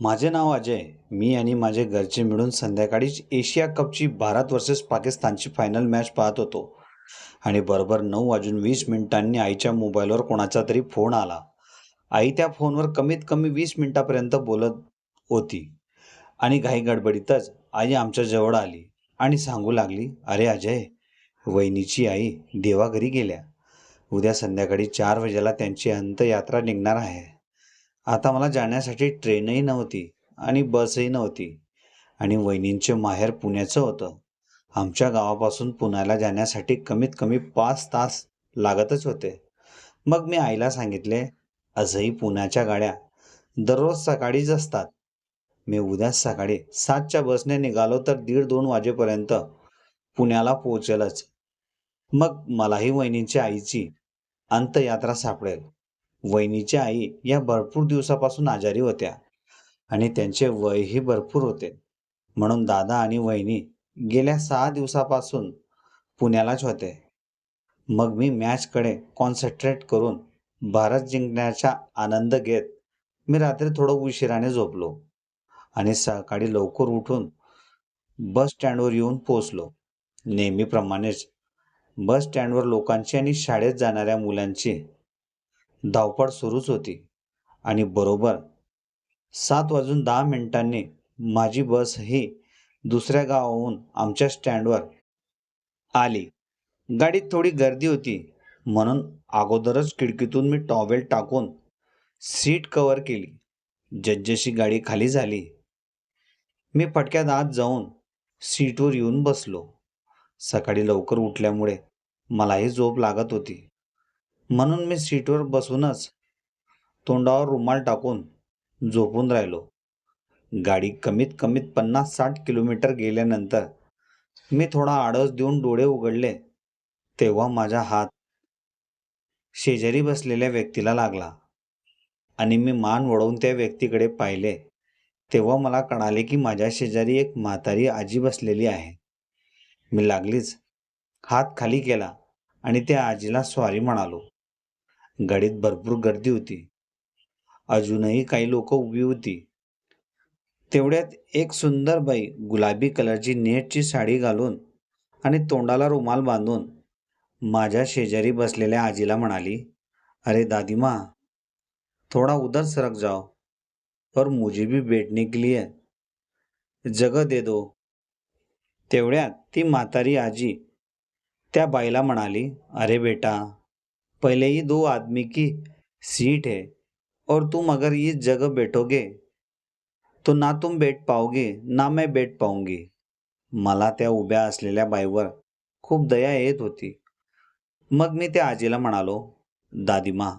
माझे नाव अजय. मी आणि माझे घरचे मिळून संध्याकाळीच एशिया कपची भारत वर्सेस पाकिस्तानची फायनल मॅच पाहत होतो. आणि बरोबर नऊ वाजून वीस मिनिटांनी आईच्या मोबाईलवर कोणाचा तरी फोन आला. आई त्या फोनवर कमीत कमी वीस मिनिटापर्यंत बोलत होती. आणि घाई गडबडीतच आई आमच्या जवळ आली आणि सांगू लागली अरे अजय वहिनीची आई देवाघरी गेल्या. उद्या संध्याकाळी चार वाजेला त्यांची अंत्ययात्रा निघणार आहे. आता मला जाण्यासाठी ट्रेनही नव्हती आणि बसही नव्हती. आणि वहिनींचे माहेर पुण्याचं होतं. आमच्या गावापासून पुण्याला जाण्यासाठी कमीत कमी पाच तास लागतच होते. मग मी आईला सांगितले आजही पुण्याच्या गाड्या दररोज सकाळीच असतात. मी उद्या सकाळी सातच्या बसने निघालो तर दीड दोन वाजेपर्यंत पुण्याला पोहोचेलच. मग मलाही वहिनींची आईची अंतयात्रा सापडेल. वहिनीच्या आई या भरपूर दिवसापासून आजारी होत्या आणि त्यांचे वयही भरपूर होते. म्हणून दादा आणि वहिनी गेल्या सहा दिवसापासून पुण्यालाच होते. मग मी मॅचकडे कॉन्सन्ट्रेट करून भारत जिंकण्याचा आनंद घेत मी रात्री थोडं उशिराने झोपलो आणि सकाळी लवकर उठून बस स्टँडवर येऊन पोचलो नेहमीप्रमाणेच बस स्टँडवर लोकांची आणि शाळेत जाणाऱ्या मुलांची धावपळ सुरूच होती. आणि बरोबर सात वाजून दहा मिनिटांनी माझी बस ही दुसऱ्या गावाहून आमच्या स्टँडवर आली. गाडीत थोडी गर्दी होती. म्हणून अगोदरच खिडकीतून मी टॉवेल टाकून सीट कव्हर केली. जसजशी गाडी खाली झाली मी फटक्यात आत जाऊन सीटवर येऊन बसलो. सकाळी लवकर उठल्यामुळे मलाही झोप लागत होती. म्हणून मी सीटवर बसूनच तोंडावर रुमाल टाकून झोपून राहिलो. गाडी कमीत कमीत पन्नास साठ किलोमीटर गेल्यानंतर मी थोडा आळस देऊन डोळे उघडले. तेव्हा माझा हात शेजारी बसलेल्या व्यक्तीला लागला आणि मी मान वळवून त्या व्यक्तीकडे पाहिले. तेव्हा मला कळाले की माझ्या शेजारी एक म्हातारी आजी बसलेली आहे. मी लागलीच हात खाली केला आणि त्या आजीला स्वारी म्हणालो. गाडीत भरपूर गर्दी होती. अजूनही काही लोक उभी होती. तेवढ्यात एक सुंदर बाई गुलाबी कलरची नेटची साडी घालून आणि तोंडाला रुमाल बांधून माझ्या शेजारी बसलेल्या आजीला म्हणाली अरे दादीमा थोड़ा उधर सरक जाओ और मुझे भी बैठने के लिए जगह दे दो. तेवढ्यात ती म्हातारी आजी त्या बाईला म्हणाली अरे बेटा पहले ही दो आदमी की सीट है और तुम अगर इस जगह बैठोगे तो ना तुम बैठ पाओगे ना मैं बैठ पाऊंगी। मला त्या उभ्या असलेल्या बाईवर खूप दया येत होती. मग मी त्या आजीला म्हणालो दादीमा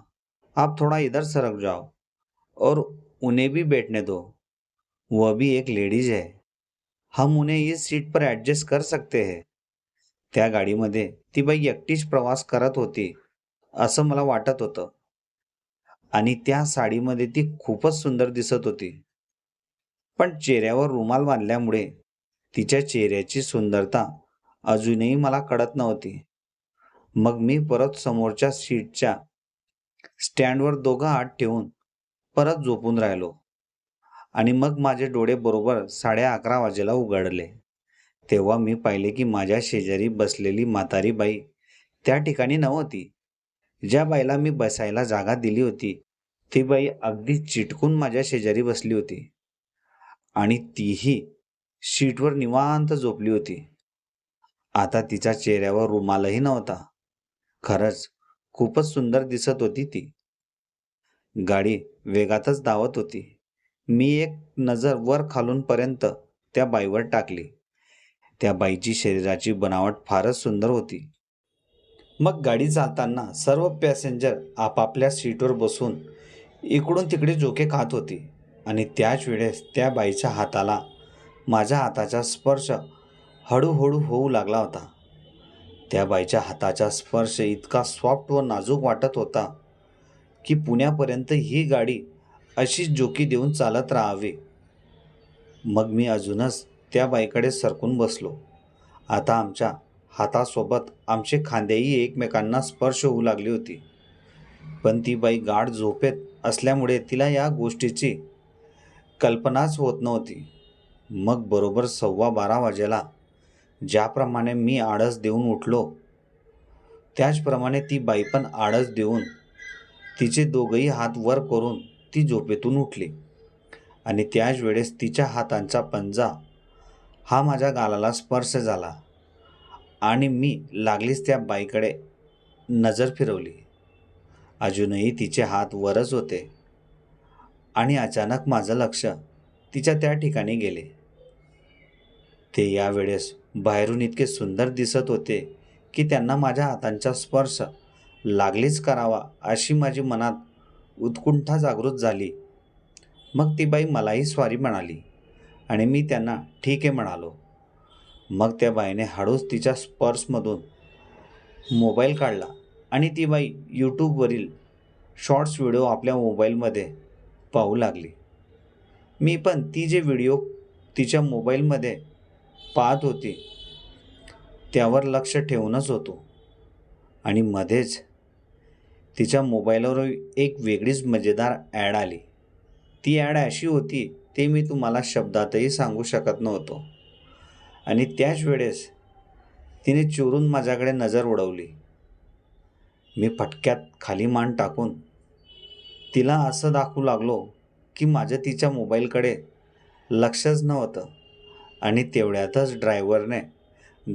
आप थोड़ा इधर सरक जाओ और उन्हें भी बैठने दो। वह भी एक लेडीज है। हम उन्हें इस सीट पर ॲडजस्ट कर सकते है। त्या गाडीमध्ये ती बाई एकटीच प्रवास करत होती. असं मला वाटत होतं. आणि त्या साडीमध्ये ती खूपच सुंदर दिसत होती. पण चेहऱ्यावर रुमाल बांधल्यामुळे तिच्या चेहऱ्याची सुंदरता अजूनही मला कळत नव्हती. मग मी परत समोरच्या सीटच्या स्टँडवर दोघा हात ठेवून परत झोपून राहिलो. आणि मग माझे डोळे बरोबर साडे अकरा वाजेला उघडले. तेव्हा मी पाहिले की माझ्या शेजारी बसलेली म्हातारी बाई त्या ठिकाणी नव्हती. ज्या बाईला मी बसायला जागा दिली होती ती बाई अगदी चिटकून माझ्या शेजारी बसली होती. आणि तीही शीटवर निवांत झोपली होती. आता तिच्या चेहऱ्यावर रुमालही नव्हता. खरंच खूपच सुंदर दिसत होती ती. गाडी वेगातच धावत होती. मी एक नजर वर खालूनपर्यंत त्या बाईवर टाकली. त्या बाईची शरीराची बनावट फारच सुंदर होती. मग गाडी चालताना सर्व पॅसेंजर आपापल्या सीटवर बसून इकडून तिकडे झोके खात होती. आणि त्याच वेळेस त्या बाईच्या हाताला माझ्या हाताचा स्पर्श हळूहळू होऊ लागला होता. त्या बाईच्या हाताचा स्पर्श इतका सॉफ्ट व नाजूक वाटत होता की पुण्यापर्यंत ही गाडी अशीच जोकी देऊन चालत राहावी. मग मी अजूनच त्या बाईकडे सरकून बसलो. आता आमच्या हातासोबत आमचे खांदेही एकमेकांना स्पर्श होऊ लागली होती. पण ती बाई गाढ झोपेत असल्यामुळे तिला या गोष्टीची कल्पनाच होत नव्हती. मग बरोबर सव्वा बारा वाजेला ज्याप्रमाणे मी आळस देऊन उठलो त्याचप्रमाणे ती बाई पण आळस देऊन तिचे दोघंही हात वर करून ती झोपेतून उठली आणि त्याच वेळेस तिच्या हातांचा पंजा हा माझ्या गालाला स्पर्श झाला. आणि मी लागलीच त्या बाईकडे नजर फिरवली. अजूनही तिचे हात वरच होते. आणि अचानक माझं लक्ष तिच्या त्या ठिकाणी गेले. ते यावेळेस बाहेरून इतके सुंदर दिसत होते की त्यांना माझ्या हातांचा स्पर्श लागलीच करावा अशी माझी मनात उत्कुंठा जागृत झाली. मग ती बाई मलाही स्वारी म्हणाली आणि मी त्यांना ठीक आहे म्हणालो. मग त्या बाईने हळूच तिच्या पर्समधून मोबाईल काढला आणि ती बाई यूट्यूबवरील शॉर्ट्स व्हिडिओ आपल्या मोबाईलमध्ये पाहू लागली. मी पण ती जे व्हिडिओ तिच्या मोबाईलमध्ये पाहत होती त्यावर लक्ष ठेवूनच होतो. आणि मध्येच तिच्या मोबाईलवर एक वेगळीच मजेदार ॲड आली. ती ॲड अशी होती ते मी तुम्हाला शब्दातही सांगू शकत नव्हतो. आणि त्याच वेळेस तिने चोरून माझ्याकडे नजर उडवली. मी फटक्यात खाली मान टाकून तिला असं दाखवू लागलो की माझं तिच्या मोबाईलकडे लक्षच नव्हतं आणि तेवढ्यातच ड्रायव्हरने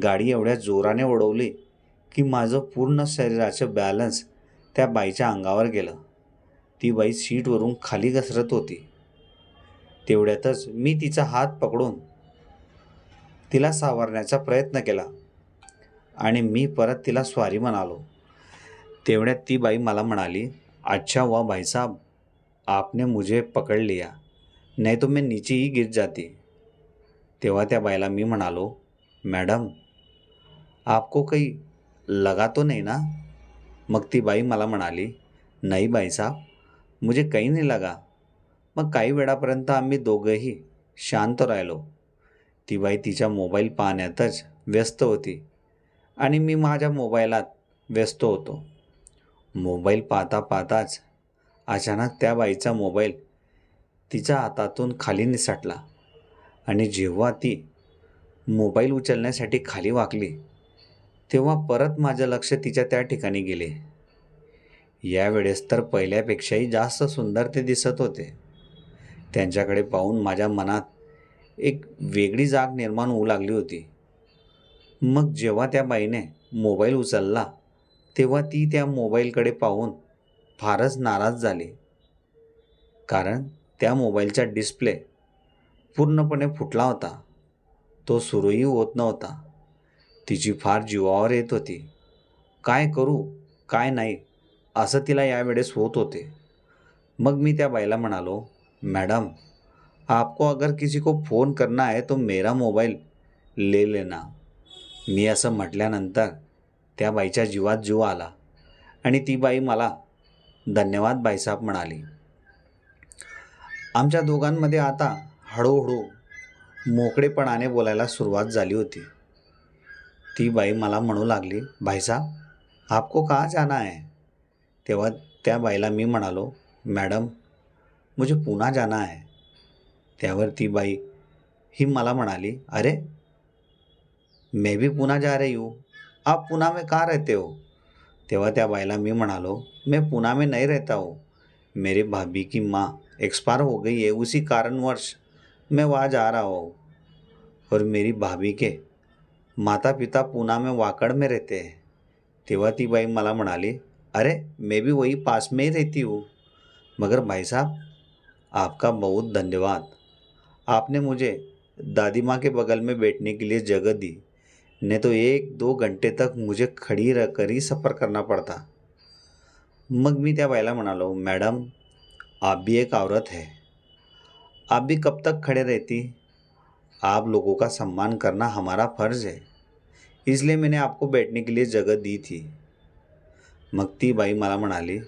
गाडी एवढ्या जोराने उडवली की माझं पूर्ण शरीराचं बॅलन्स त्या बाईच्या अंगावर गेलं. ती बाई सीटवरून खाली घसरत होती. तेवढ्यातच मी तिचा हात पकडून तिला सावरण्याचा प्रयत्न केला. आणि मी परत तिला स्वारी म्हणालो. तेवढ्यात ती बाई मला म्हणाली अच्छा हुआ भाई साहब आपने मुझे पकड़ लिया नाही तो मी नीचीही गिर जाती. तेव्हा त्या बाईला मी म्हणालो मॅडम आपको काही लगा तो नाही ना? मग ती बाई मला म्हणाली नाही बाईसाब मुझे काही नाही लगा. मग काही वेळापर्यंत आम्ही दोघंही शांत राहिलो. ती बाई तिच्या मोबाईल पाहण्यातच व्यस्त होती आणि मी माझ्या मोबाईलात व्यस्त होतो. मोबाईल पाहता पाहताच अचानक त्या बाईचा मोबाईल तिच्या हातातून खाली निसटला आणि जेव्हा ती मोबाईल उचलण्यासाठी खाली वाकली तेव्हा परत माझं लक्ष तिच्या त्या ठिकाणी गेले. यावेळेस तर पहिल्यापेक्षाही जास्त सुंदर ते दिसत होते. त्यांच्याकडे पाहून माझ्या मनात एक वेगळी जाग निर्माण होऊ लागली होती. मग जेव्हा त्या बाईने मोबाईल उचलला तेव्हा ती त्या मोबाईलकडे पाहून फारच नाराज झाली. कारण त्या मोबाईलचा डिस्प्ले पूर्णपणे फुटला होता. तो सुरूही होत नव्हता. तिची फार जीवावर येत होती. काय करू काय नाही असं तिला यावेळेस होत होते. मग मी त्या बाईला म्हणालो मॅडम आपको अगर किसी को फ़ोन करना आहे तो मेरा मोबाईल ले लेना। मी असं म्हटल्यानंतर त्या बाईच्या जीवात जीव आला आणि ती बाई मला धन्यवाद बाईसाहेब म्हणाली. आमच्या दोघांमध्ये आता हळूहळू मोकळेपणाने बोलायला सुरुवात झाली होती. ती बाई मला म्हणू लागली भाईसाहेब आपको कहाँ जाना है? तेव्हा त्या बाईला मी म्हणालो मॅडम मुझे पुन्हा जाना है. त्यावर ती बाई ही मला म्हणाली, अरे, मैं भी पुणा जा रही हूँ। आप पुणा में कहाँ रहते हो? तेव्हा त्या बाईला मी म्हणालो, मैं पुणा में नहीं रहता हूँ। मेरी भाभी की माँ एक्सपायर हो गई है उसी कारणवश मैं वहाँ जा रहा हूँ। और मेरी भाभी के माता पिता पूना में वाकड़ में रहते हैं। तेव्हा ती बाई मला म्हणाली, अरे, मैं भी वही पास में ही रहती हूँ। मगर भाई साहब, आपका बहुत धन्यवाद। आपने मुझे दादी माँ के बगल में बैठने के लिए जगह दी। नहीं तो एक दो घंटे तक मुझे खड़ी रहकर ही सफ़र करना पड़ता। मग मी त्या बाईला म्हणालो, मॅडम, आप भी एक औरत है। आप भी कब तक खड़े रहती? आप लोगों का सम्मान करना हमारा फ़र्ज़ है। इसलिए मैंने आपको बैठने के लिए जगह दी थी। मग ती बाई मला म्हणाली,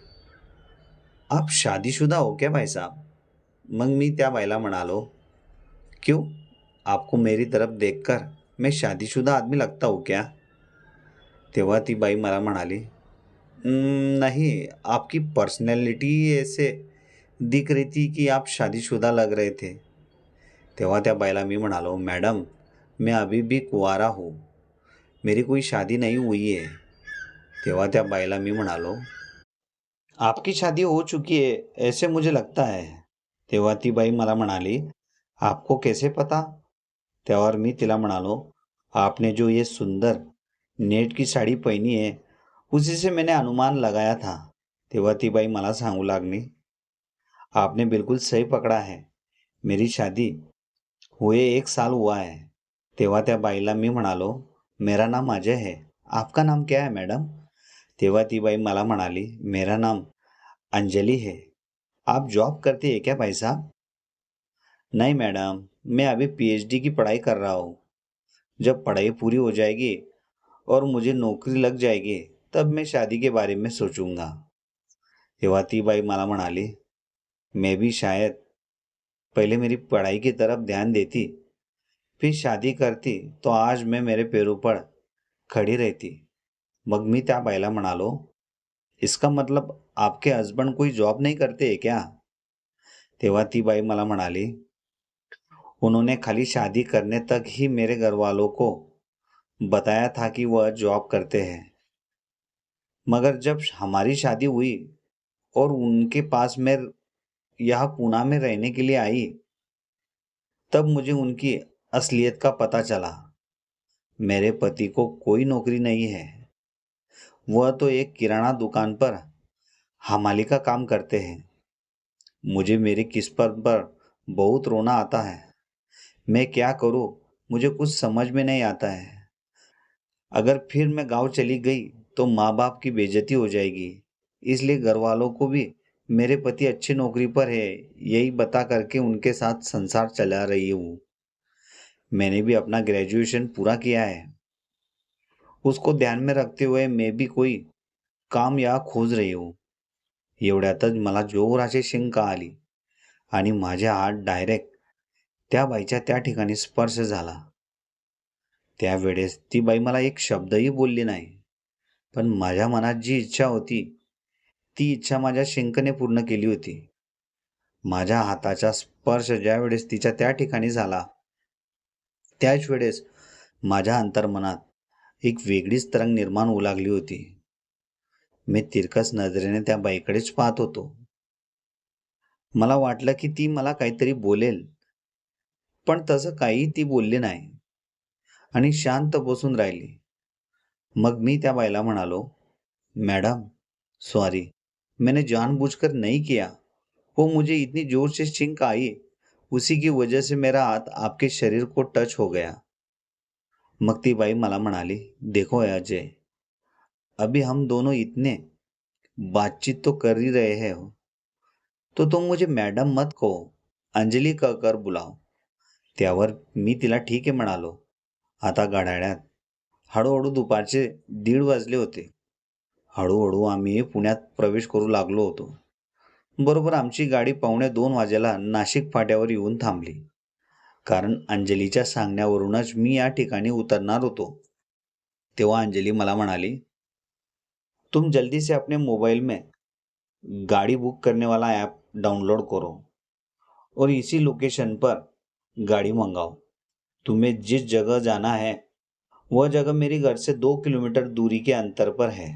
आप शादीशुदा हो क्या भाई साहब? मग मी त्या बाईला म्हणालो क्यों? आपको मेरी तरफ़ देखकर मैं शादीशुदा आदमी लगता हूँ क्या? तेव्हा ती बाई म्हणाली "हम्म, नहीं आपकी पर्सनैलिटी ऐसे दिख रही थी कि आप शादीशुदा लग रहे थे। तेव्हा त्या बाईला मी म्हणालो मॅडम मैं अभी भी कुंवारा हूँ। मेरी कोई शादी नहीं हुई है। तेव्हा त्या बाईला मी म्हणालो आपकी शादी हो चुकी है ऐसे मुझे लगता है। तेव्हा ती बाई मला म्हणाली आपको कैसे पता? त्यावर मी तिला म्हणालो आपने जो ये सुंदर नेट की साड़ी पहनी है, उसी से मैंने अनुमान लगाया था। तेव्हा ती बाई मला सांगू लागली। आपने बिल्कुल सही पकड़ा है। मेरी शादी हुए एक साल हुआ है। तेव्हा त्या बाईला मी म्हणालो मेरा नाम अजय है। आपका नाम क्या है, मैडम? तेव्हा ती बाई मला म्हणाली, मेरा नाम अंजलि है। आप जॉब करती है क्या भाई साहब? नहीं मैडम, मैं अभी पीएचडी की पढ़ाई कर रहा हूँ। जब पढ़ाई पूरी हो जाएगी और मुझे नौकरी लग जाएगी, तब मैं शादी के बारे में सोचूँगा। तेव्हा ती बाई मला म्हणाली मैं भी शायद पहले मेरी पढ़ाई की तरफ़ ध्यान देती, फिर शादी करती तो आज मैं मेरे पैरों पर खड़ी रहती। मग मी त्या बाईला म्हणालो इसका मतलब आपके हस्बंड कोई जॉब नहीं करते है क्या? तेव्हा ती बाई मला म्हणाली उन्होंने खाली शादी करने तक ही मेरे घर वालों को बताया था कि वह जॉब करते हैं। मगर जब हमारी शादी हुई और उनके पास मैं यहाँ पूना में रहने के लिए आई, तब मुझे उनकी असलियत का पता चला। मेरे पति को कोई नौकरी नहीं है। वह तो एक किराना दुकान पर हमाली का काम करते हैं। मुझे मेरी किस्मत पर बहुत रोना आता है। मैं क्या करूँ? मुझे कुछ समझ में नहीं आता है। अगर फिर मैं गाँव चली गई तो माँ बाप की बेजती हो जाएगी। इसलिए घर वालों को भी मेरे पति अच्छी नौकरी पर है, यही बता करके उनके साथ संसार चला रही हूँ। मैंने भी अपना ग्रेजुएशन पूरा किया है। उसको ध्यान में रखते हुए मैं भी कोई काम या खोज रही हूँ। एवढ्यातच मला जोराची शिंका आली आणि माझे हात डायरेक्ट त्या बाईच्या त्या ठिकाणी स्पर्श झाला. त्यावेळेस ती बाई मला एक शब्दही बोलली नाही. पण माझ्या मनात जी इच्छा होती ती इच्छा माझ्या शिंकने पूर्ण केली होती. माझ्या हाताचा स्पर्श ज्यावेळेस तिच्या त्या ठिकाणी झाला त्याच वेळेस माझ्या अंतर्मनात एक वेगळीच तरंग निर्माण होऊ लागली होती. मी तिरकस नजरेने त्या बाईकडेच पाहत होतो. मला वाटलं की ती मला काहीतरी बोलेल. पण तसं काही ती बोलली नाही. आणि शांत बसून राहिली. मग मी त्या बाईला म्हणालो मैडम सॉरी. मैंने जानबूझकर नहीं किया. वो मुझे इतनी जोर से छिंक आई. उसी की वजह से मेरा हाथ आपके शरीर को टच हो गया. मग ती बाई मला म्हणाली देखो अजय अभी हम दोनों इतने बातचीत तो कर ही रहे हैं. तो तुम मुझे मैडम मत कहो. अंजली कहकर बुलाओ. त्यावर मी तिला ठीक आहे म्हणालो. आता गाड्याळ्यात हळूहळू दुपारचे दीड वाजले होते. हळूहळू आम्ही पुण्यात प्रवेश करू लागलो होतो. बरोबर आमची गाडी पावणे दोन वाजेला नाशिक फाट्यावर येऊन थांबली. कारण अंजलीच्या सांगण्यावरूनच मी या ठिकाणी उतरणार होतो. तेव्हा अंजली मला म्हणाली तुम जल्दी से अपने मोबाइल में गाड़ी बुक करने वाला ऐप डाउनलोड करो. और इसी लोकेशन पर गाड़ी मंगाओ। तुम्हें जिस जगह जाना है वह जगह मेरे घर से दो किलोमीटर दूरी के अंतर पर है।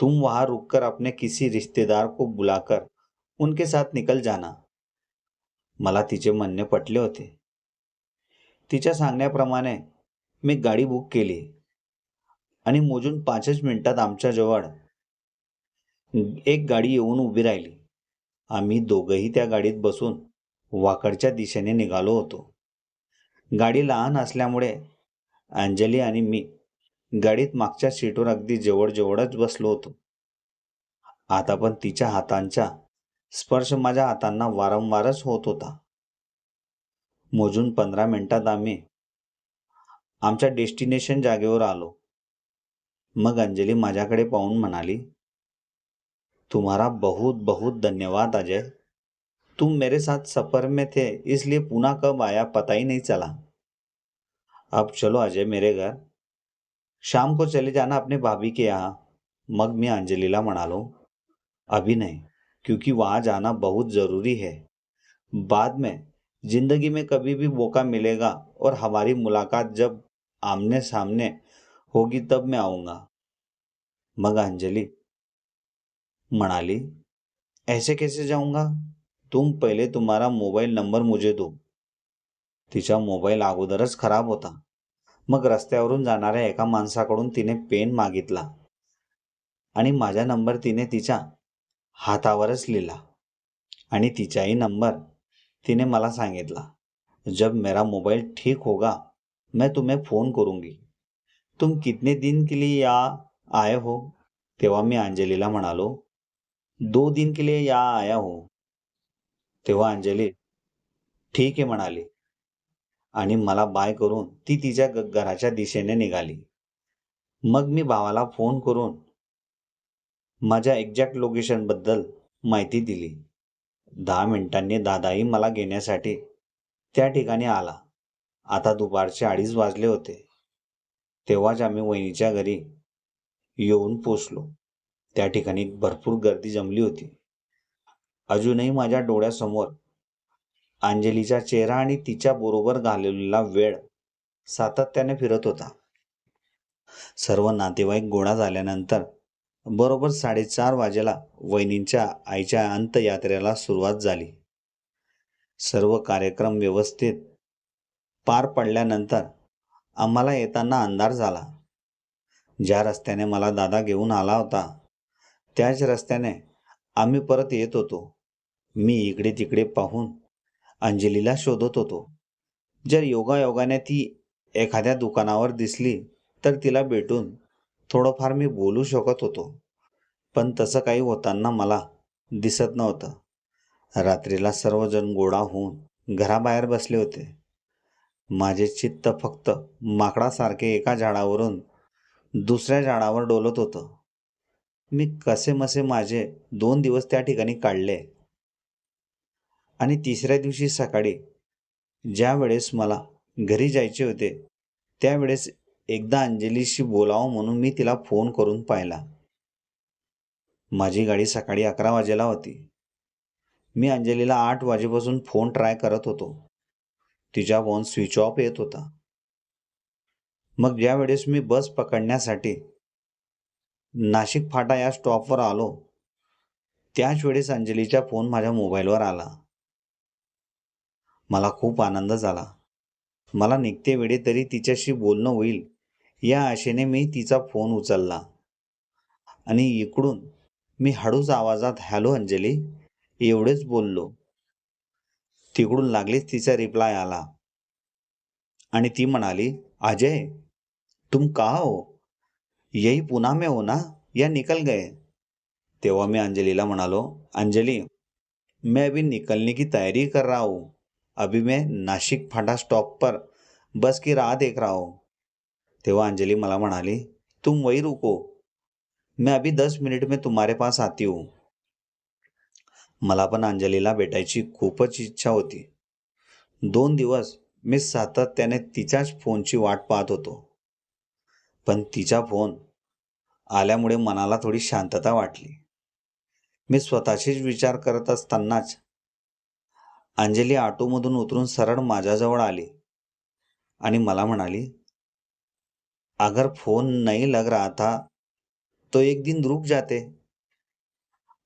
तुम वहां रुककर अपने किसी रिश्तेदार को बुलाकर उनके साथ निकल जाना। मला तिचे म्हणणे पटले होते। तिच्या सांगण्याप्रमाणे मी गाडी बुक केली आणि मोजून पाचच मिनिटात आमच्या जवळ एक गाडी येऊन उभी राहिली. आम्ही दोघंही त्या गाडीत बसून वाकडच्या दिशेने निघालो होतो. गाडी लहान असल्यामुळे अंजली आणि मी गाडीत मागच्या सीटवर अगदी जवळजवळच बसलो होतो. आता पण तिच्या हातांचा स्पर्श माझ्या हातांना वारंवारच होत होता. मोजून पंधरा मिनिटात आम्ही आमच्या डेस्टिनेशन जागेवर आलो. मग अंजली माझ्याकडे पाहून म्हणाली तुम्हाला बहुत बहुत धन्यवाद अजय. तुम मेरे साथ सफ़र में थे, इसलिए पुनः कब आया पता ही नहीं चला। अब चलो अजय मेरे घर। शाम को चले जाना अपने भाभी के यहाँ। मग मी अंजलीला म्हणालो अभी नहीं, क्योंकि वहाँ जाना बहुत ज़रूरी है। बाद में, ज़िंदगी में कभी भी मौका मिलेगा और हमारी मुलाकात जब आमने सामने होगी तब मैं आऊँगा। मग अंजलि म्हणाली ऐसे कैसे जाऊँगा? तुम पहिले तुम्हारा मोबाईल नंबर मुझे दो। तिचा मोबाईल अगोदरच खराब होता. मग रस्त्यावरून जाणाऱ्या एका माणसाकडून तिने पेन मागितला. आणि माझा नंबर तिने तिच्या हातावरच लिहिला. आणि तिचाही नंबर तिने मला सांगितला. जब मेरा मोबाइल ठीक होगा मैं तुम्हें फ़ोन करूंगी. तुम कितने दिन के लिए या आए हो? तेव्हा मी अंजलीला म्हणालो दो दिन के लिए या आया हो. तेव्हा अंजली ठीक आहे म्हणाली. आणि मला बाय करून ती तिच्या घराच्या दिशेने निघाली. मग मी भावाला फोन करून माझ्या एक्झॅक्ट लोकेशनबद्दल माहिती दिली. दहा मिनिटांनी दादाही मला घेण्यासाठी त्या ठिकाणी आला. आता दुपारचे अडीच वाजले होते. तेव्हाच आम्ही वहिनीच्या घरी येऊन पोचलो. त्या ठिकाणी भरपूर गर्दी जमली होती. अजूनही माझ्या डोळ्यासमोर अंजलीचा चेहरा आणि तिच्या बरोबर घालवलेला वेळ सातत्याने फिरत होता. सर्व नातेवाईक गोळा झाल्यानंतर बरोबर साडेचार वाजेला वहिनींच्या आईच्या अंत्ययात्रेला सुरुवात झाली. सर्व कार्यक्रम व्यवस्थित पार पडल्यानंतर आम्हाला येताना अंधार झाला. ज्या रस्त्याने मला दादा घेऊन आला होता त्याच रस्त्याने आम्ही परत येत होतो. मी इकडे तिकडे पाहून अंजलीला शोधत होतो. जर योगायोगाने ती एखाद्या दुकानावर दिसली तर तिला भेटून थोडंफार मी बोलू शकत होतो. पण तसं काही होताना मला दिसत नव्हतं. रात्रीला सर्वजण गोळा होऊन घराबाहेर बसले होते. माझे चित्त फक्त माकडासारखे एका झाडावरून दुसऱ्या झाडावर डोलत होतं. मी कसेमसे माझे दोन दिवस त्या ठिकाणी काढले. आणि तिसऱ्या दिवशी सकाळी ज्या वेळेस मला घरी जायचे होते त्यावेळेस एकदा अंजलीशी बोलावं म्हणून मी तिला फोन करून पाहिला. माझी गाडी सकाळी अकरा वाजेला होती. मी अंजलीला आठ वाजेपासून फोन ट्राय करत होतो. तिचा फोन स्विच ऑफ येत होता. मग ज्या वेळेस मी बस पकडण्यासाठी नाशिक फाटा या स्टॉपवर आलो त्याच वेळेस अंजलीचा फोन माझ्या मोबाईलवर आला. मला खूप आनंद झाला. मला निघते वेळे तरी तिच्याशी बोलणं होईल. या आशेने मी तिचा फोन उचलला. आणि इकडून मी हळूच आवाजात हॅलो अंजली. एवढेच बोललो. तिकडून लागलीच तिचा रिप्लाय आला. आणि ती म्हणाली अजय तुम का हो? यही पुन्हा में हो ना? या निकल गए. तेव्हा मी अंजलीला म्हणालो अंजली मैं अभी निकलने की तयारी कर रहा हूँ. अभी मैं नाशिक फाटा स्टॉप पर बस की राह देख रहा हूँ। तेव्हा अंजली मला म्हणाली तुम वही रुको मैं अभी दस मिनिट में तुम्हारे पास आती हूँ। मला पण अंजलीला भेटायची खूपच इच्छा होती. दोन दिवस मी सातत्याने तिच्याच फोनची वाट पाहत होतो. पण तिचा फोन आल्यामुळे मनाला थोडी शांतता वाटली. मी स्वतःशीच विचार करत असतानाच अंजली ऑटोमधून उतरून सरळ माझ्याजवळ आली आणि मला म्हणाली अगर फोन नहीं लग रहा था तो एक दिन रुक जाते.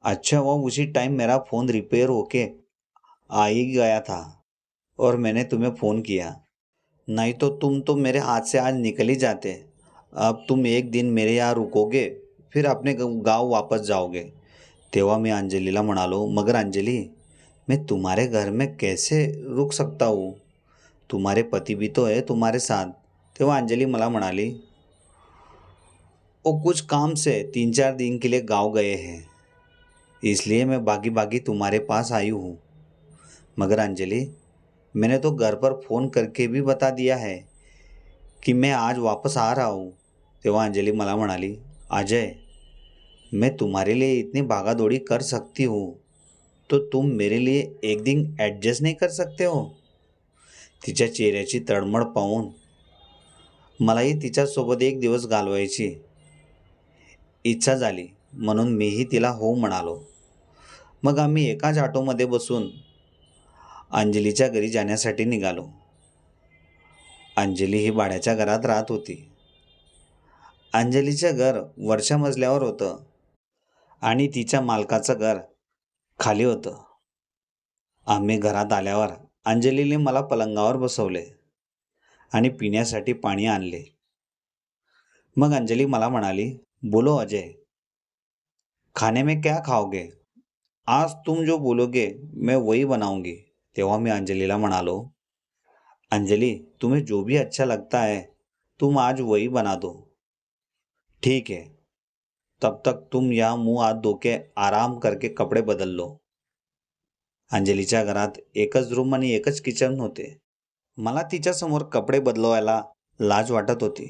अच्छा हुआ उसी टाइम मेरा फ़ोन रिपेयर होके आ ही गया था और मैंने तुम्हें फ़ोन किया। नहीं तो तुम तो मेरे हाथ से आज निकल ही जाते। अब तुम एक दिन मेरे यहाँ रुकोगे फिर अपने गाव वापस जाओगे। तेव्हा मी अंजलीला म्हणालो मगर अंजली मैं तुम्हारे घर में कैसे रुक सकता हूँ? तुम्हारे पति भी तो है तुम्हारे साथ। तेव्हा अंजली मला म्हणाली वो कुछ काम से तीन चार दिन के लिए गाँव गए हैं। इसलिए मैं बागी बागी तुम्हारे पास आई हूँ। मगर अंजलि, मैंने तो घर पर फ़ोन करके भी बता दिया है कि मैं आज वापस आ रहा हूँ। तेव्हा अंजलि मला म्हणाली अजय, मैं तुम्हारे लिए इतनी भागा दौड़ी कर सकती हूँ। तो तुम मेरे लिए एक दिन ॲडजस्ट नाही कर सकते हो। तिच्या चेहऱ्याची तळमळ पाहून मलाही तिच्यासोबत एक दिवस घालवायची इच्छा झाली म्हणून मीही तिला हो म्हणालो. मग आम्ही एकाच ऑटोमध्ये बसून अंजलीच्या घरी जाण्यासाठी निघालो. अंजली ही भाड्याच्या घरात राहत होती. अंजलीचं घर वरच्या मजल्यावर होतं आणि तिच्या मालकाचं घर खाली होतं. आम्ही घरात आल्यावर अंजलीने मला पलंगावर बसवले आणि पिण्यासाठी पाणी आणले. मग अंजली मला म्हणाली बोलो अजय खाने में क्या खाओगे? आज तुम जो बोलोगे मैं वही बनाऊंगी. तेव्हा मी अंजलीला म्हणालो अंजली तुम्हें जो भी अच्छा लगता है तुम आज वही बना दो. ठीक है तब तक तुम या मुंह हाथ धो के आराम करके कपडे बदल लो। अंजलीच्या घरात एकच रूम आणि एकच किचन होते. मला तिच्यासमोर कपडे बदलवायला लाज वाटत होती.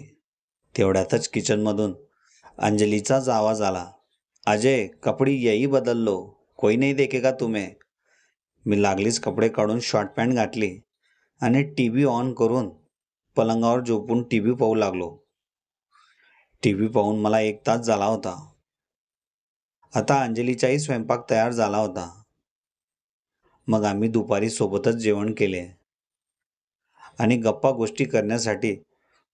तेवढ्यातच किचनमधून अंजलीचाच आवाज आला. अजय कपडे यही बदल लो कोई नाही देखेगा तुम्ही? मी लागलीच कपडे काढून शॉर्ट पॅन्ट घातली आणि टी व्ही ऑन करून पलंगावर झोपून टी व्ही पाहू लागलो. टी व्ही पाहून मला एक तास झाला होता. आता अंजलीचाही स्वयंपाक तयार झाला होता. मग आम्ही दुपारी सोबतच जेवण केले. आणि गप्पा गोष्टी करण्यासाठी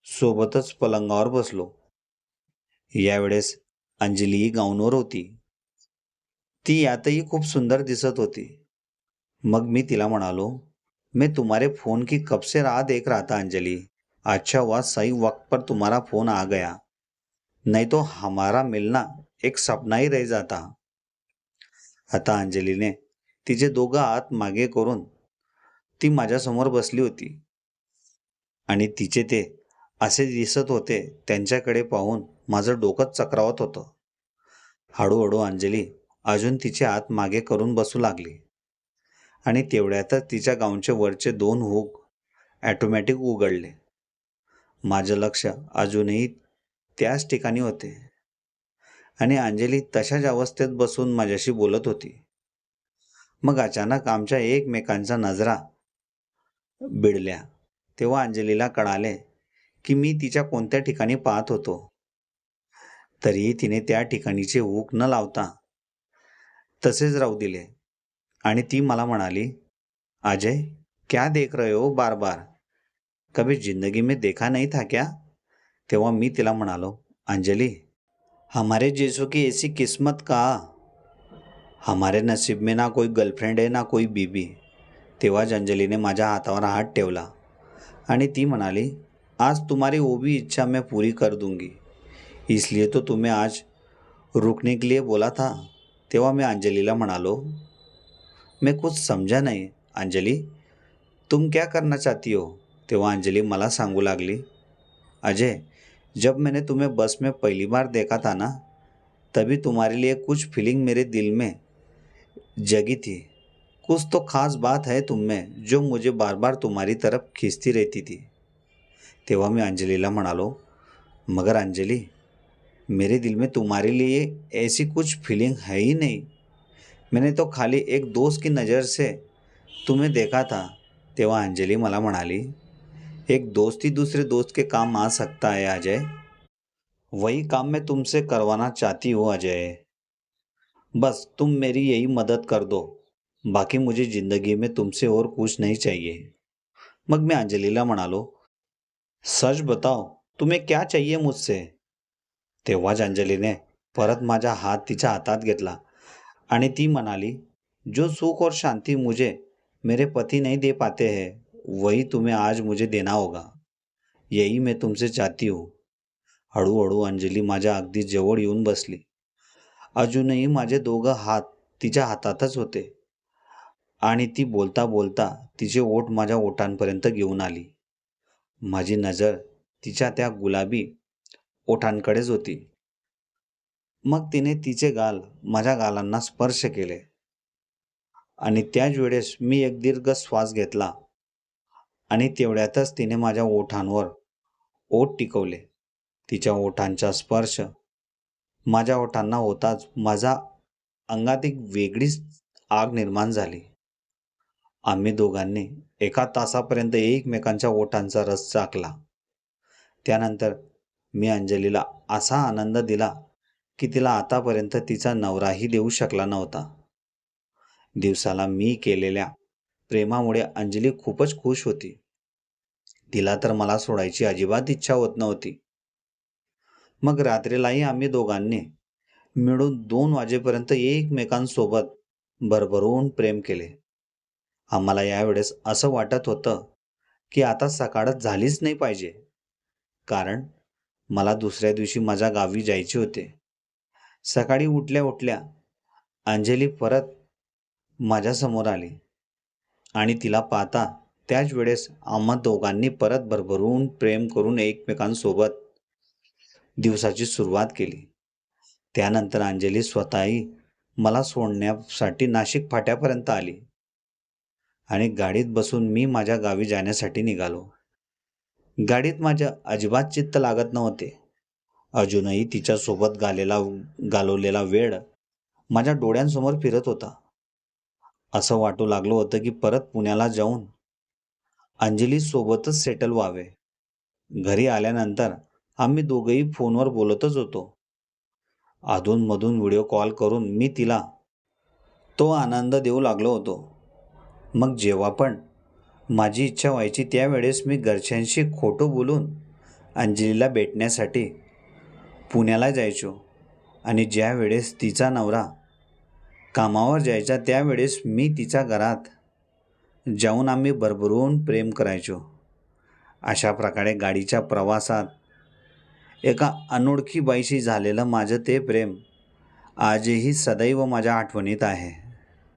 सोबतच पलंगावर बसलो. यावेळेस अंजलीही गाऊनवर होती. ती यातही खूप सुंदर दिसत होती. मग मी तिला म्हणालो मैं तुम्हारे फोन की कब से राह देख रहा था अंजलि? अच्छा हुआ सही वक्त पर तुम्हारा फोन आ गया. नहीं तो हमारा मिलना एक सपना ही रह जाता। आता अंजलीने तिचे दोघं हात मागे करून ती माझ्यासमोर बसली होती आणि तिचे ते असे दिसत होते त्यांच्याकडे पाहून माझं डोकंच चक्रावत होतं. हळूहळू अंजली अजून तिचे हात मागे करून बसू लागली आणि तेवढ्यातच तिच्या गाऊनचे वरचे दोन हुक ॲटोमॅटिक उघडले. माझं लक्ष अजूनही त्याच ठिकाणी होते. आणि अंजली तशाच अवस्थेत बसून माझ्याशी बोलत होती. मग अचानक आमच्या एकमेकांचा नजरा बिडल्या. तेव्हा अंजलीला कळाले की मी तिच्या कोणत्या ठिकाणी पाहत होतो. तरीही तिने त्या ठिकाणीचे ऊक न लावता तसेच राहू दिले. आणि ती मला म्हणाली अजय क्या देख रहे हो बार बार? कभी जिंदगी में देखा नहीं था क्या? तेव्हा मी तिला म्हणालो अंजली हमारे जैसों की ऐसी किस्मत का? हमारे नसीब में ना कोई गर्लफ्रेंड आहे ना कोई बीबी तेव्हाच अंजलीने माझ्या हातावर हात ठेवला आणि ती म्हणाली आज तुम्हारी वो भी इच्छा मैं पूरी कर दूंगी. इसलिए तो तुम्हें आज रुकने के लिए बोला था. तेव्हा मी अंजलीला म्हणालो मैं कुछ समझा नाही अंजली. तुम क्या करना चाहती हो? तेव्हा अंजली मला सांगू लागली अजय जब मैंने तुम्हें बस में पहली बार देखा था ना, तभी तुम्हारे लिए कुछ फीलिंग मेरे दिल में जगी थी। कुछ तो खास बात है तुम में, जो मुझे बार बार तुम्हारी तरफ़ खींचती रहती थी। तेव्हा मी अंजलीला म्हणालो, मगर अंजलि, मेरे दिल में तुम्हारे लिए ऐसी कुछ फीलिंग है ही नहीं। मैंने तो खाली एक दोस्त की नज़र से तुम्हें देखा था। तेव्हा अंजली मला म्हणाली एक दोस्त ही दूसरे दोस्त के काम आ सकता है, अजय। वही काम मैं तुमसे करवाना चाहती हूँ, अजय। बस तुम मेरी यही मदद कर दो। बाकी मुझे ज़िंदगी में तुमसे और कुछ नहीं चाहिए। मग मी अंजलीला म्हणालो सच बताओ, तुम्हें क्या चाहिए मुझसे? तेव्हाच अंजलीने परत माझा हात तिच्या हातात घेतला आणि ती जो सुख और शांति मुझे मेरे पति नहीं दे पाते हैं वही तुम्हें आज मुझे देना होगा। यही मैं तुमसे चाहती हूँ। हळूहळू अंजली माझ्या अगदी जवळ येऊन बसली. अजूनही माझे दोघं हात तिच्या हातातच होते आणि ती बोलता बोलता तिचे ओठ माझ्या ओठांपर्यंत घेऊन आली. माझी नजर तिच्या त्या गुलाबी ओठांकडेच होती. मग तिने तिचे गाल माझ्या गालांना स्पर्श केले आणि त्याच वेळेस मी एक दीर्घ श्वास घेतला. आणि तेवढ्यातच तिने माझ्या ओठांवर ओठ टिकवले. तिच्या ओठांचा स्पर्श माझ्या ओठांना होताच माझा अंगात एक वेगळीच आग निर्माण झाली. आम्ही दोघांनी एका तासापर्यंत एकमेकांच्या ओठांचा रस चाकला. त्यानंतर मी अंजलीला असा आनंद दिला की तिला आतापर्यंत तिचा नवराही देऊ शकला नव्हता. दिवसाला मी केलेल्या प्रेमामुळे अंजली खूपच खुश होती. तिला तर मला सोडायची अजिबात इच्छा होत नव्हती. मग रात्रीलाही आम्ही दोघांनी मिळून दोन वाजेपर्यंत एकमेकांसोबत भरभरून प्रेम केले. आम्हाला यावेळेस असं वाटत होतं की आता सकाळच झालीच नाही पाहिजे. कारण मला दुसऱ्या दिवशी माझ्या गावी जायचे होते. सकाळी उठल्या उठल्या अंजली परत माझ्यासमोर आली आणि तिला पाहता त्याच वेळेस आम्हा दोघांनी परत भरभरून प्रेम करून एकमेकांसोबत दिवसाची सुरुवात केली. त्यानंतर अंजली स्वतःही मला सोडण्यासाठी नाशिक फाट्यापर्यंत आली आणि गाडीत बसून मी माझ्या गावी जाण्यासाठी निघालो. गाडीत माझ्या अजिबात चित्त लागत नव्हते. अजूनही तिच्यासोबत गालेला घालवलेला वेळ माझ्या डोळ्यांसमोर फिरत होता. असं वाटू लागलं होतं की परत पुण्याला जाऊन अंजली सोबतच सेटल व्हावे. घरी आल्यानंतर आम्ही दोघंही फोनवर बोलतच होतो. अधूनमधून व्हिडिओ कॉल करून मी तिला तो आनंद देऊ लागलो होतो. मग जेव्हा पण माझी इच्छा व्हायची त्यावेळेस मी घरच्यांशी खोटं बोलून अंजलीला भेटण्यासाठी पुण्याला जायचो आणि ज्या वेळेस तिचा नवरा कामावर जायचा त्यावेळेस मी तिच्या घरात जाऊन आम्ही भरभरून प्रेम करायचो. अशा प्रकारे गाडीच्या प्रवासात एका अनोळखी बाईशी झालेलं माझं ते प्रेम आजही सदैव माझ्या आठवणीत आहे.